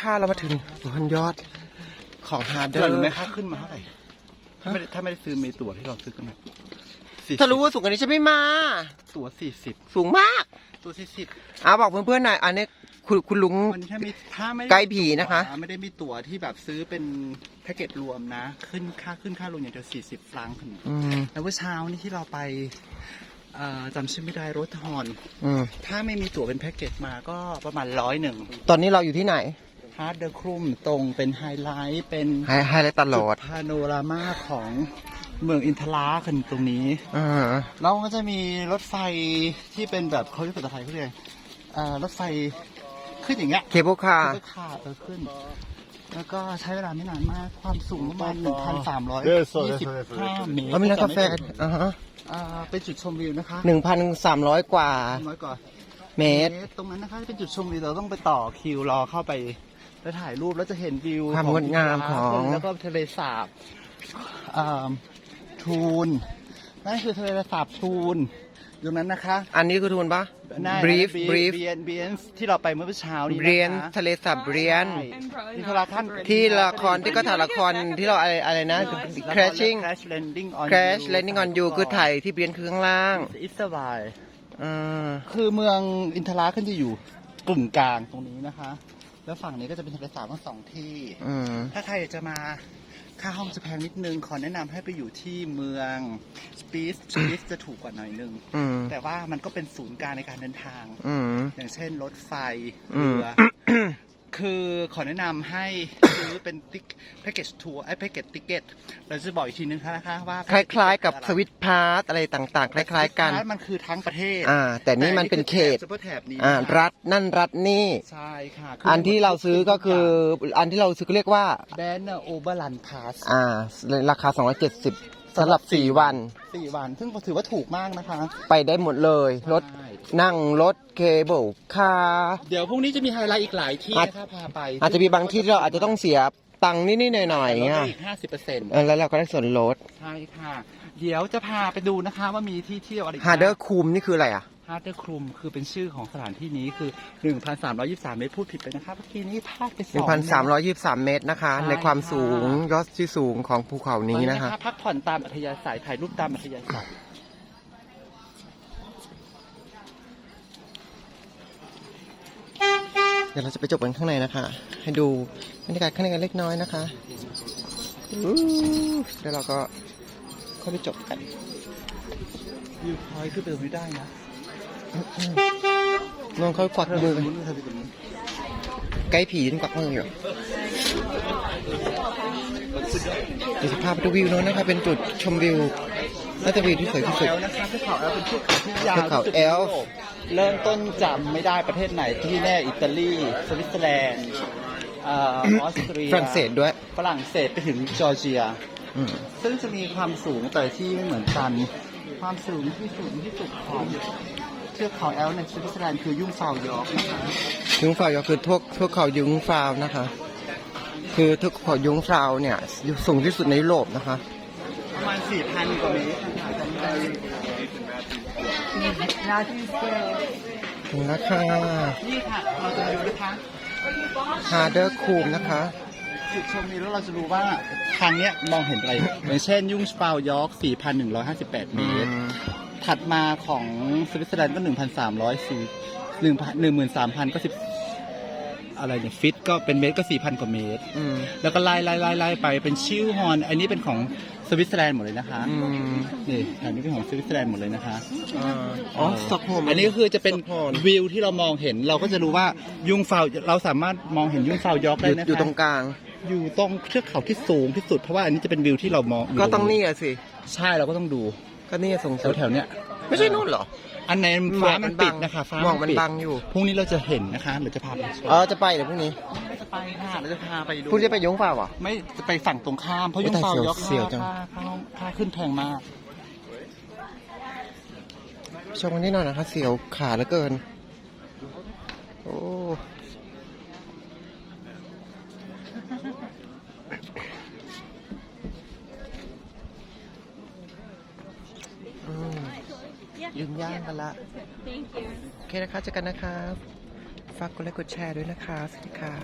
ค่ะเรามาถึงบนยอดของฮาร์เดอเกินร์ไหมค่าขึ้นมาเท่าไหร่ถ้าไม่ได้ถ้าไม่ได้ซื้อเมตั๋วที่เราซื้อกันมา40ถ้ารู้ว่าสูงกว่านี้จะไม่มา ตั๋วสี่สิบสูงมากตัวสี่สิบอ่าบอกเพื่อนๆหน่อย อันนี้คุณคุณลุงวันนี้ถ้ามีถ้าไม่ไกด์ผีนะคะไม่ได้มีตั๋วที่แบบซื้อเป็นแพ็กเกจรวมนะ ขึ้นค่าขึ้นค่ารวมอย่างเดียวสี่สิบฟรังก์ขึ้นอืมแล้วเมื่อเช้านี่ที่เราไปเอ่อจำชื่อไม่ได้รถฮอน อืมถ้าไม่มีตั๋วเป็นแพ็กเกจมาก็ประมาณร้อยหนึ่งตอนนี้เราอยู่ที่ไหน ฮาร์ดเดอร์ครุมตรงเป็นไฮไลท์เป็นไฮไฮไลท์ตลอดพาโนรามาของเมืองอินทราคันตรงนี้อ่าแล้วก็จะมีรถไฟที่เป็นแบบเขาเรียกภาษาไทยเขาเรียกเอ่อรถไฟขึ้นอย่างเงี้ย เคเบิลคาร์เคเบิลคาร์เออขึ้น แล้วก็ใช้เวลาไม่นานมาก ความสูงประมาณ 1,325เมตรเรามีร้านกาแฟอ่าฮะอ่าเป็นจุดชมวิวนะคะหนึ่งพันสามร้อยกว่าน้อยกว่าเมตร ตรงนั้นนะคะเป็นจุดชมวิวเราต้องไปต่อคิวรอเข้าไป แล้วถ่ายรูปแล้วจะเห็นวิวความงดงามของ แล้วก็ทะเลสาบอ่าทูนนั่นคือทะเลสาบทูนตรงนั้นนะคะ อันนี้คือทุนปะนั่น brief บี brief เบียนเบียนที่เราไปเมื่อเช้านี้นะคะเรียนทะเลสาบเรียนใช่ที่ทะเลขั้นที่ละครที่ก็ถ่ายละครที่เราอะไรอะไรนะ crashing crash landing on crash landing on you คือถ่ายที่เบียนคือข้างล่างอิสบายอ่าคือเมืองอินทราขึ้นจะอยู่กลุ่มกลางตรงนี้นะคะ แล้วฝั่งนี้ก็จะเป็นทะเลสาบทั้งสองที่ อืมถ้าใครอยากจะมาค่าห้องจะแพงนิดนึง ขอแนะนำให้ไปอยู่ที่เมืองสปีสสปีสจะถูกกว่าหน่อยนึง อืมแต่ว่ามันก็เป็นศูนย์กลางในการเดินทาง อืม อย่างเช่นรถไฟอืเรืมอ คือขอแนะนำให้ซื้อเป็นติ๊กแพ็กเกจทัวร์ไอ้แพ็กเกจติเกตเราจะบอกอีกทีนึงนะคะว่าคล้ายๆ กับสวิตพาร์อะไรต่างๆ คล้าย ๆ กันมันคือทั้งประเทศอ่าแต่นี่มันเป็นเขตซุปเปอร์แถบนี้อ่ารัฐนั่นรัฐนี่ใช่ค่ะอันที่เราซื้อก็คืออันที่เราซื้อก็เรียกว่าแบนเนอร์โอเบอร์ลันพาสอ่าราคา 270สำหรับ 4 วันสี่วัน ซึ่งถือว่าถูกมากนะคะ ไปได้หมดเลยรถใช่ นั่งรถเคเบิลคาร์เดี๋ยวพรุ่งนี้จะมีไฮไลท์อีกหลายที่อาจนะคะพาไปอาจจะมีบางที่ที่เราอาจจะต้องเสียตังค์นิดๆหน่อยๆลอย่างดเงี้ยได้อีกห้าสิบเปอร์เซ็นต์เออแล้วเราก็ได้ส่วนลดใช่ค่ะ เดี๋ยวจะพาไปดูนะคะว่ามีที่เที่ยวอะไรฮาร์เดอร์คูมนี่คืออะไรอะ ฮาร์เดอร์คลุมคือเป็นชื่อของสถานที่นี้คือ 1,323เมตรพูดผิดไปนะคะเมื่อกี้นี้พลาดไปสอง 1,323 เมตรนะคะ ใช่ในความค่ะสูงยอดที่สูงของภูเขานี้นะคะ พักผ่อนตามอัธยาศัยถ่ายรูปตามอัธยาศัย ดี๋ยวเราจะไปจบกันข้างในนะคะ ให้ดูบรรยากาศข้างในกันเล็กน้อยนะคะอู้แล้วเราก็เข้าไปจบกันวิวพอยต์คือเดินไม่ได้นะน้องเขากวักมือตรงนู้นเธอไปตรงนู้นไกด์ผีนี่กวักมืออยู่เดี๋ยวจะพาไปดูวิวโน้นนะคะ เป็นจุดชมวิว น่าจะวิวที่สวยที่สุด แอลนะคะเทือกเขาแอลเป็นเทือกเขาที่ยาวเทือกเขาที่สุดแอลในโกเริ่มต้นจำไม่ได้ประเทศไหนที่แน่อิตาลีสวิตเซอร์แลนด์เอ่อออสเตรียฝรั่งเศสด้วยฝรั่งเศสไปถึงจอร์เจีย อืมซึ่งจะมีความสูงแต่ละที่ไม่เหมือนกัน ความสูงที่สูงที่สุดของเทือกเขาแอลในสวิตเซอร์แลนด์คือยุ่งฟาวยอร์กนะคะยุงฟาวก็คือทั่วทั่วเขายุงฟาวนะคะ คือทั่วเขายุงฟาวเนี่ยสูงที่สุดในยุโรปนะคะ ประมาณ4,000กว่าเมตรค่ะจำได้ถึงแล้วค่ะนี่ค่ะ เราจะดูนะคะฮาร์เดอร์คูมนะคะ จุดชมวิวแล้วเราจะรู้ว่าทางเนี้ยมองเห็นอะไรอย่างเช่นยุ่งฟาวยอร์ก4,158 เมตร ถัดมาของสวิตเซอร์แลนด์ก็ 1,304 1 13,000ก็10 อะไรเนี่ยฟิตก็เป็นเมตรก็4,000กว่าเมตร อืมแล้วก็ไล่ไล่ไล่ไล่ไปเป็นชิลฮอน อันนี้เป็นของสวิตเซอร์แลนด์หมดเลยนะคะอืมนี่อันนี้เป็นของสวิตเซอร์แลนด์หมดเลยนะคะอ๋อสต็อกโฮล์มอันนี้ก็คือจะเป็นสต็อกโฮล์มวิวที่เรามองเห็นเราก็จะรู้ว่ายุงฟาวเราสามารถมองเห็นยุงฟาวยอร์กอได้ยู่นะคะอยู่ตรงกลาง อยู่ตรงเทือกเขาที่สูงที่สุดเพราะว่าอันนี้จะเป็นวิวที่เรามองยู่ก็ต้องนี่อะสิ ใช่เราก็ต้องดูก็นี่สูงแถสุวดแถวๆเนี้ย ไม่ใช่นู่นเหรอ อันไหนฟ้ามันปิดนะคะฟ้าหมอกมันปิดบังอยู่ พรุ่งนี้เราจะเห็นนะคะเดี๋ยวจะพาไปชมอ๋อจะไปเดี๋ยวพรุ่งนี้จะไปค่ะเราจะพาไปดูพรุ่งนี้จะไปยุงฟาวเหรอะไม่จะไปฝั่งตรงข้ามเพราะโอ้ยุงแต่ฟาวยอร์กเสียวจัง ค่าค่าค่าขึ้นแพงมาก ชมกันนิดหน่อยนะคะเสียวขาเหลือเกิน โอ้อื ยืนย่างกันละ Thank you. โอเคนะคะเจอกันนะครับ ฝากกดไลค์กดแชร์ด้วยนะคะสวัสดีค่ะ